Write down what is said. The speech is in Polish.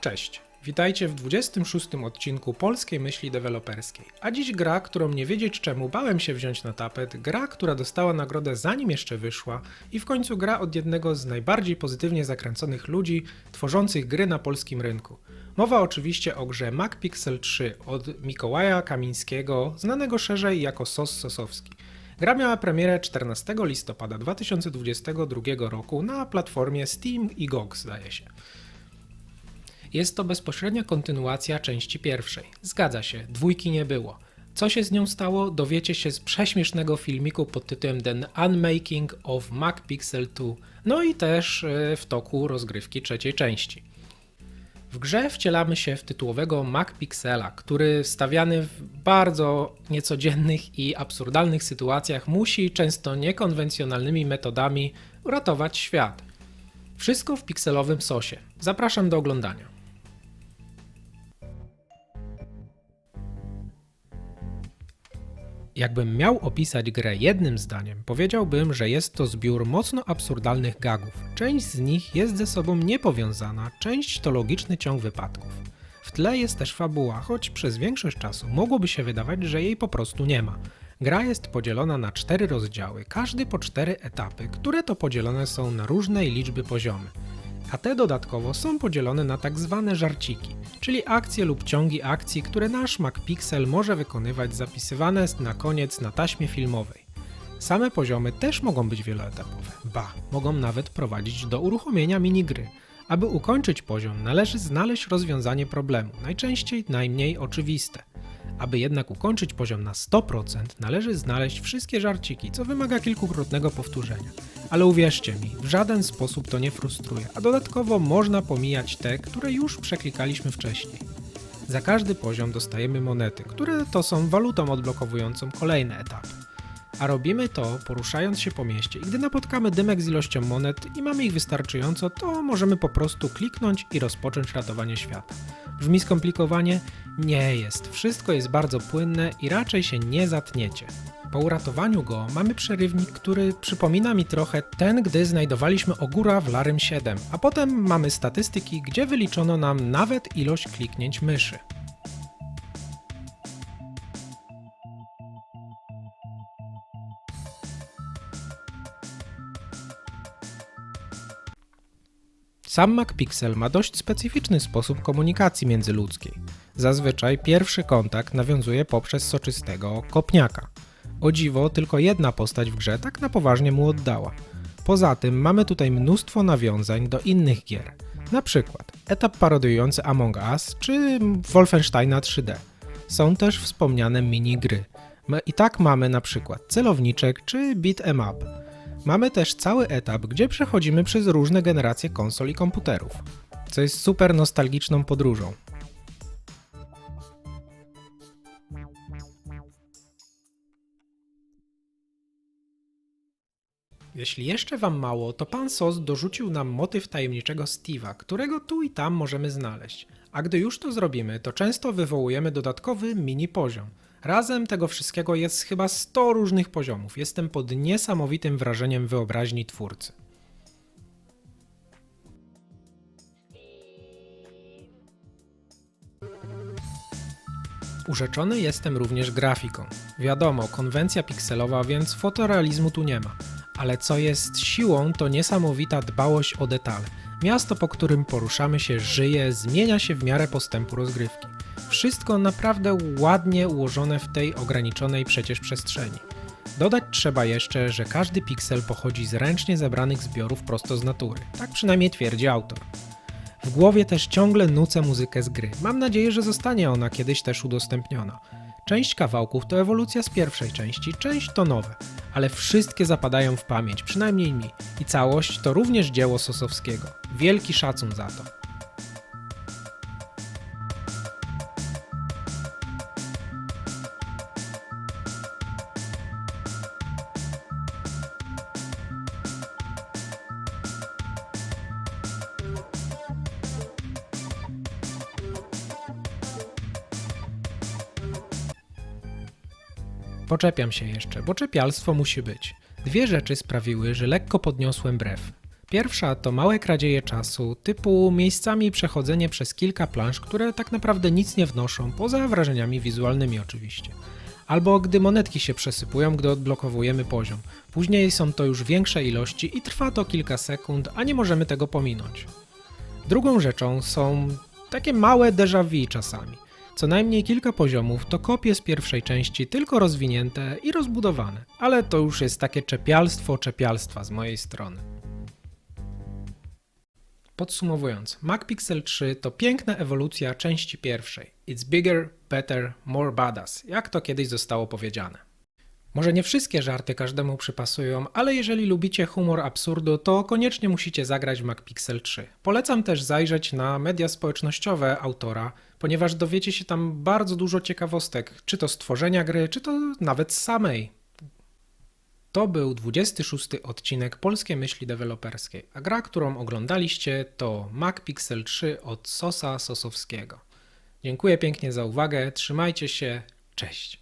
Cześć, witajcie w 26 odcinku Polskiej Myśli Deweloperskiej. A dziś gra, którą nie wiedzieć czemu bałem się wziąć na tapet, gra, która dostała nagrodę zanim jeszcze wyszła i w końcu gra od jednego z najbardziej pozytywnie zakręconych ludzi tworzących gry na polskim rynku. Mowa oczywiście o grze MacPixel 3 od Mikołaja Kamińskiego, znanego szerzej jako Sos Sosowski. Gra miała premierę 14 listopada 2022 roku na platformie Steam i GOG zdaje się. Jest to bezpośrednia kontynuacja części pierwszej. Zgadza się, dwójki nie było. Co się z nią stało, dowiecie się z prześmiesznego filmiku pod tytułem The Unmaking of Mac Pixel 2, no i też e, w toku rozgrywki trzeciej części. W grze wcielamy się w tytułowego Mac Pixela, który stawiany w bardzo niecodziennych i absurdalnych sytuacjach musi często niekonwencjonalnymi metodami uratować świat. Wszystko w pikselowym sosie. Zapraszam do oglądania. Jakbym miał opisać grę jednym zdaniem, powiedziałbym, że jest to zbiór mocno absurdalnych gagów. Część z nich jest ze sobą niepowiązana, część to logiczny ciąg wypadków. W tle jest też fabuła, choć przez większość czasu mogłoby się wydawać, że jej po prostu nie ma. Gra jest podzielona na cztery rozdziały, każdy po cztery etapy, które to podzielone są na różnej liczby poziomy. A te dodatkowo są podzielone na tak zwane żarciki, czyli akcje lub ciągi akcji, które nasz MacPixel może wykonywać zapisywane na koniec na taśmie filmowej. Same poziomy też mogą być wieloetapowe, ba, mogą nawet prowadzić do uruchomienia minigry. Aby ukończyć poziom, należy znaleźć rozwiązanie problemu, najczęściej najmniej oczywiste. Aby jednak ukończyć poziom na 100%, należy znaleźć wszystkie żarciki, co wymaga kilkukrotnego powtórzenia. Ale uwierzcie mi, w żaden sposób to nie frustruje, a dodatkowo można pomijać te, które już przeklikaliśmy wcześniej. Za każdy poziom dostajemy monety, które to są walutą odblokowującą kolejne etapy. A robimy to poruszając się po mieście i gdy napotkamy dymek z ilością monet i mamy ich wystarczająco, to możemy po prostu kliknąć i rozpocząć ratowanie świata. Brzmi skomplikowanie? Nie jest. Wszystko jest bardzo płynne i raczej się nie zatniecie. Po uratowaniu go mamy przerywnik, który przypomina mi trochę ten, gdy znajdowaliśmy ogóra w Larym 7, a potem mamy statystyki, gdzie wyliczono nam nawet ilość kliknięć myszy. Sam MacPixel ma dość specyficzny sposób komunikacji międzyludzkiej. Zazwyczaj pierwszy kontakt nawiązuje poprzez soczystego kopniaka. O dziwo, tylko jedna postać w grze tak na poważnie mu oddała. Poza tym mamy tutaj mnóstwo nawiązań do innych gier. Na przykład etap parodiujący Among Us czy Wolfensteina 3D. Są też wspomniane minigry. I tak mamy na przykład celowniczek czy beat em up. Mamy też cały etap, gdzie przechodzimy przez różne generacje konsol i komputerów, co jest super nostalgiczną podróżą. Jeśli jeszcze Wam mało, to pan Sos dorzucił nam motyw tajemniczego Steve'a, którego tu i tam możemy znaleźć. A gdy już to zrobimy, to często wywołujemy dodatkowy mini poziom. Razem tego wszystkiego jest chyba 100 różnych poziomów. Jestem pod niesamowitym wrażeniem wyobraźni twórcy. Urzeczony jestem również grafiką. Wiadomo, konwencja pikselowa, więc fotorealizmu tu nie ma. Ale co jest siłą, to niesamowita dbałość o detale. Miasto, po którym poruszamy się, żyje, zmienia się w miarę postępu rozgrywki. Wszystko naprawdę ładnie ułożone w tej ograniczonej przecież przestrzeni. Dodać trzeba jeszcze, że każdy piksel pochodzi z ręcznie zebranych zbiorów prosto z natury. Tak przynajmniej twierdzi autor. W głowie też ciągle nucę muzykę z gry. Mam nadzieję, że zostanie ona kiedyś też udostępniona. Część kawałków to ewolucja z pierwszej części, część to nowe, ale wszystkie zapadają w pamięć, przynajmniej mi. I całość to również dzieło Sosowskiego. Wielki szacun za to. Poczepiam się jeszcze, bo czepialstwo musi być. Dwie rzeczy sprawiły, że lekko podniosłem brew. Pierwsza to małe kradzieje czasu, typu miejscami przechodzenie przez kilka planż, które tak naprawdę nic nie wnoszą, poza wrażeniami wizualnymi oczywiście. Albo gdy monetki się przesypują, gdy odblokowujemy poziom. Później są to już większe ilości i trwa to kilka sekund, a nie możemy tego pominąć. Drugą rzeczą są takie małe déjà vu czasami. Co najmniej kilka poziomów to kopie z pierwszej części, tylko rozwinięte i rozbudowane. Ale to już jest takie czepialstwo czepialstwa z mojej strony. Podsumowując, MacPixel 3 to piękna ewolucja części pierwszej. It's bigger, better, more badass, jak to kiedyś zostało powiedziane. Może nie wszystkie żarty każdemu przypasują, ale jeżeli lubicie humor absurdu, to koniecznie musicie zagrać w MacPixel 3. Polecam też zajrzeć na media społecznościowe autora, ponieważ dowiecie się tam bardzo dużo ciekawostek, czy to stworzenia gry, czy to nawet samej. To był 26 odcinek Polskie Myśli Deweloperskiej, a gra, którą oglądaliście to MacPixel 3 od Sosa Sosowskiego. Dziękuję pięknie za uwagę, trzymajcie się, cześć.